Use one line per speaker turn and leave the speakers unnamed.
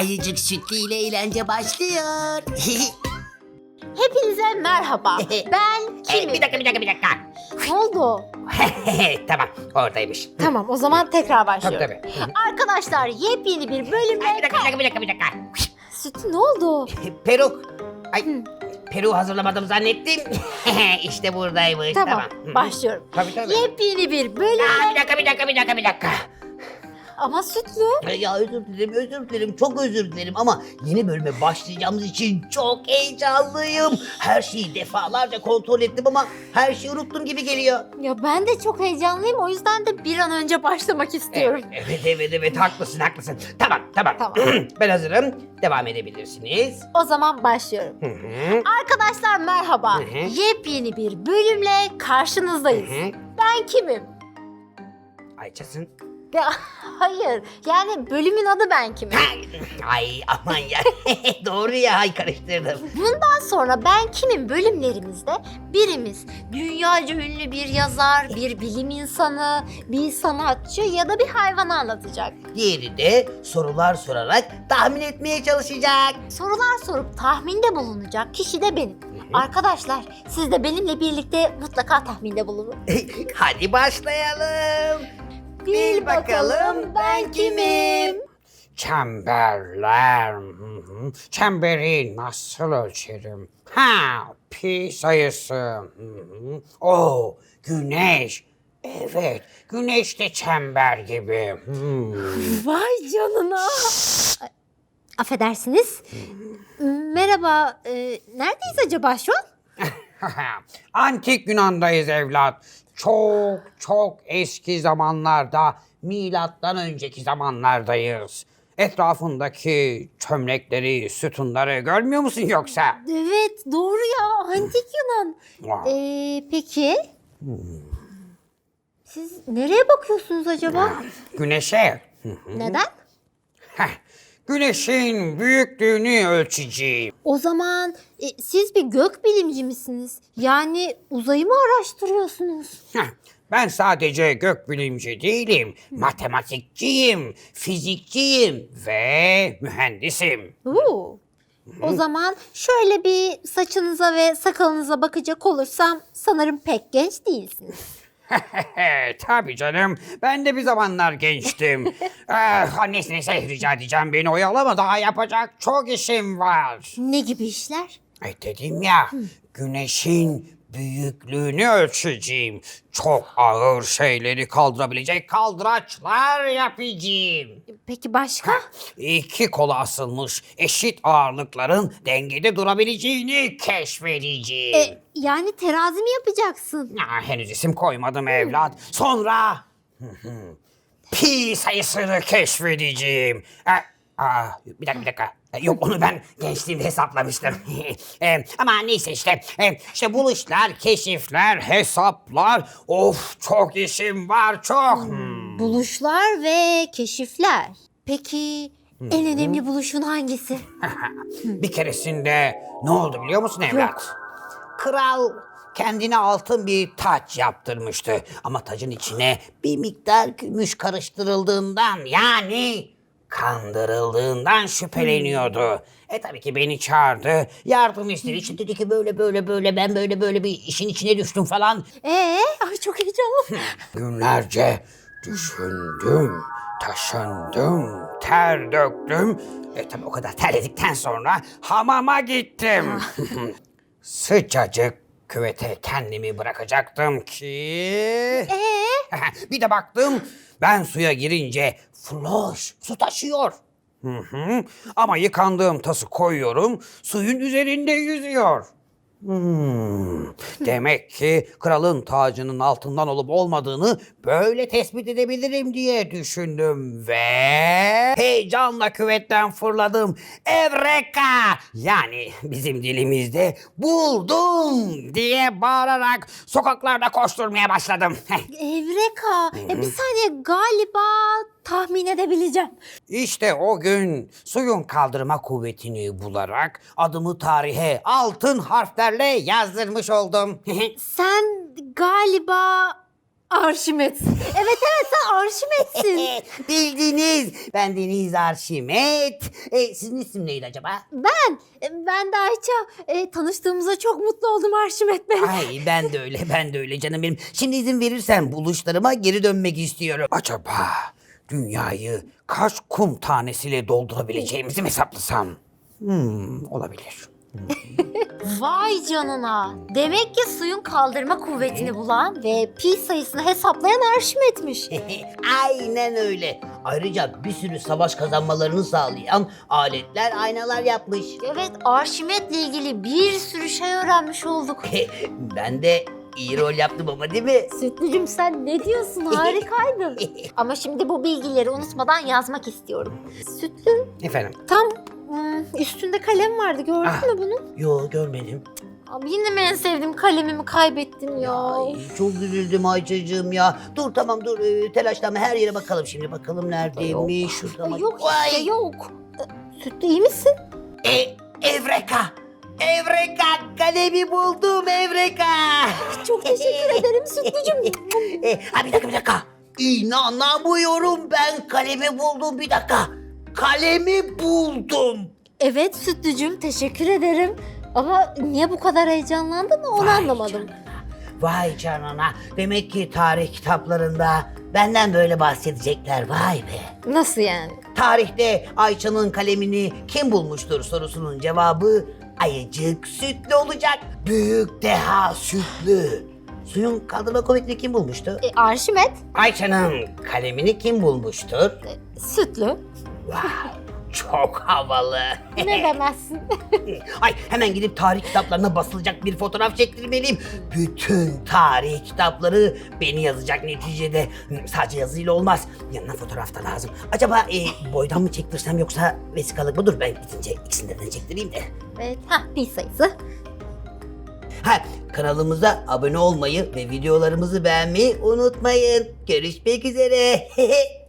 Ayıcık sütlü ile eğlence başlıyor.
Hepinize merhaba. Ben kimim?
bir dakika bir dakika bir dakika.
Ne oldu?
tamam oradaymış.
Tamam o zaman tekrar
Tabii
başlıyorum.
tabii.
Arkadaşlar yepyeni bir
Ay,
bölümle...
bir dakika bir dakika bir dakika bir dakika.
Sütü ne oldu?
Peruk. Ay Peruk hazırlamadım zannettim. işte buradaymış.
Tamam,
Hı.
başlıyorum.
Tabii tabii.
Yepyeni bir
Aa,
bölümle...
bir dakika bir dakika bir dakika bir dakika.
Ama sütlü.
Ya özür dilerim, özür dilerim, çok özür dilerim ama yeni bölüme başlayacağımız için çok heyecanlıyım. Her şeyi defalarca kontrol ettim ama her şeyi unuttum gibi geliyor.
Ya ben de çok heyecanlıyım o yüzden de bir an önce başlamak istiyorum.
Evet, evet, evet, evet, haklısın, haklısın. Tamam, tamam.
Tamam.
ben hazırım. Devam edebilirsiniz.
O zaman başlıyorum.
Hı hı.
Arkadaşlar merhaba.
Hı hı.
Yepyeni bir bölümle karşınızdayız.
Hı.
Ben kimim?
Ayça'sın.
Ya, hayır. Yani bölümün adı ben kimim?
Ay aman ya. Doğru ya, ay karıştırdım.
Bundan sonra ben kimim bölümlerimizde birimiz dünyaca ünlü bir yazar, bir bilim insanı, bir sanatçı ya da bir hayvanı anlatacak.
Diğeri de sorular sorarak tahmin etmeye çalışacak.
Sorular sorup tahminde bulunacak kişi de benim. Arkadaşlar siz de benimle birlikte mutlaka tahminde bulunun.
Hadi başlayalım.
Bil bakalım ben kimim?
Çemberler. Hı hı. Çemberi nasıl ölçerim? Ha, pi sayısı. Hı hı. O, güneş. Evet, güneş de çember gibi. Hmm.
Vay canına. Affedersiniz. Merhaba, e, neredeyiz acaba şu an?
Antik Yunan'dayız evlat. Çok çok eski zamanlarda, milattan önceki zamanlardayız. Etrafındaki çömlekleri, sütunları görmüyor musun yoksa?
Evet, doğru ya. Antik Yunan. Ee, peki. Siz nereye bakıyorsunuz acaba?
Güneşe.
Neden?
Heh, Güneşin büyüklüğünü ölçeceğim.
O zaman e, siz bir gök bilimci misiniz? Yani uzayı mı araştırıyorsunuz?
Heh, Ben sadece gökbilimci değilim. Matematikçiyim, fizikçiyim ve mühendisim.
Oo. O zaman şöyle bir saçınıza ve sakalınıza bakacak olursam sanırım pek genç değilsiniz.
Tabii canım. Ben de bir zamanlar gençtim. ah, neyse neyse rica edeceğim beni oyalama. Daha yapacak çok işim var.
Ne gibi işler?
Ay dedim ya güneşin büyüklüğünü ölçeceğim. Çok ağır şeyleri kaldırabilecek kaldıraçlar yapacağım.
Peki başka?
İki kola asılmış eşit ağırlıkların dengede durabileceğini keşfedeceğim.
E, yani terazi mi yapacaksın?
Ya, henüz isim koymadım evlat. Sonra pi sayısını keşfedeceğim. E, aa, bir dakika bir dakika. E, Yok onu ben gençliğimde hesaplamıştım. E, ama neyse işte. E, işte buluşlar, keşifler, hesaplar. Of çok işim var çok. Hmm.
Buluşlar ve keşifler. Peki en önemli buluşun hangisi?
Bir keresinde ne oldu biliyor musun evlat? Kral kendine altın bir taç yaptırmıştı. Ama tacın içine bir miktar gümüş karıştırıldığından yani kandırıldığından şüpheleniyordu. E tabii ki beni çağırdı. Yardım istedi. İşte dedi ki böyle böyle böyle ben böyle böyle bir işin içine düştüm falan.
Ee, ay çok heyecanlı.
Günlerce düşündüm, taşındım, ter döktüm. E tabii o kadar terledikten sonra hamama gittim. Sıcacık küvete kendimi bırakacaktım ki...
Ee,
bir de baktım ben suya girince floş su taşıyor. Hı hı. Ama yıkandığım tası koyuyorum suyun üzerinde yüzüyor. Hmm. Demek ki kralın tacının altından olup olmadığını böyle tespit edebilirim diye düşündüm ve heyecanla küvetten fırladım. Evreka! Yani bizim dilimizde buldum diye bağırarak sokaklarda koşturmaya başladım.
Evreka. E, bir saniye galiba tahmin edebileceğim.
İşte o gün suyun kaldırma kuvvetini bularak adımı tarihe altın harflerle yazdırmış oldum.
Sen galiba Arşimet. Evet evet sen Arşimet'sin.
Bildiniz. Ben Deniz Arşimet. E, sizin isim neydi acaba?
ben, ben de Ayça. E, tanıştığımıza çok mutlu oldum Arşimet Bey.
Ay ben de öyle ben de öyle canım benim. Şimdi izin verirsen buluşlarıma geri dönmek istiyorum.
Acaba dünyayı kaç kum tanesiyle doldurabileceğimizi mi hesaplasam? Hmm, olabilir.
Vay canına. Demek ki suyun kaldırma kuvvetini bulan ve pi sayısını hesaplayan Arşimet'miş.
Aynen öyle. Ayrıca bir sürü savaş kazanmalarını sağlayan aletler, aynalar yapmış.
Evet Arşimet'le ilgili bir sürü şey öğrenmiş olduk.
ben de iyi rol yaptım ama değil mi?
Sütlücüm sen ne diyorsun harikaydın. Ama şimdi bu bilgileri unutmadan yazmak istiyorum. Sütlü
Efendim,
tam hmm, üstünde kalem vardı gördün
Ah.
mü bunu?
Yo görmedim.
Abi yine mi en sevdiğim kalemimi kaybettim ya.
Ay, çok üzüldüm Ayça'cığım ya. Dur tamam dur e, telaşlanma her yere bakalım şimdi. Bakalım neredeymiş şurada mı?
Yok işte yok. Ee, Sütlü iyi misin?
E, Evreka! Evreka! Kalemi buldum Evreka!
Çok teşekkür ederim Sütlücüm.
E, ha, bir dakika bir dakika. İnanamıyorum ben kalemi buldum bir dakika. Kalemi buldum.
evet Sütlücüm teşekkür ederim. Ama niye bu kadar heyecanlandın onu
Vay
anlamadım.
canına, Vay canına. Demek ki tarih kitaplarında benden böyle bahsedecekler. Vay be.
Nasıl yani?
Tarihte Ayça'nın kalemini kim bulmuştur sorusunun cevabı ayıcık sütlü olacak. Büyük deha sütlü. Suyun kaldırma kuvvetini kim bulmuştu?
E, Arşimet,
Ayça'nın kalemini kim bulmuştur?
Sütlü.
Vay, çok havalı.
Ne demezsin?
Ay hemen gidip tarih kitaplarına basılacak bir fotoğraf çektirmeliyim. Bütün tarih kitapları beni yazacak neticede. Sadece yazıyla olmaz. Yanına fotoğraf da lazım. Acaba e, boydan mı çektirsem yoksa vesikalık mı? Dur ben gidince ikisinden de çektireyim de.
evet, ha pi sayısı.
Ha kanalımıza abone olmayı ve videolarımızı beğenmeyi unutmayın. Görüşmek üzere.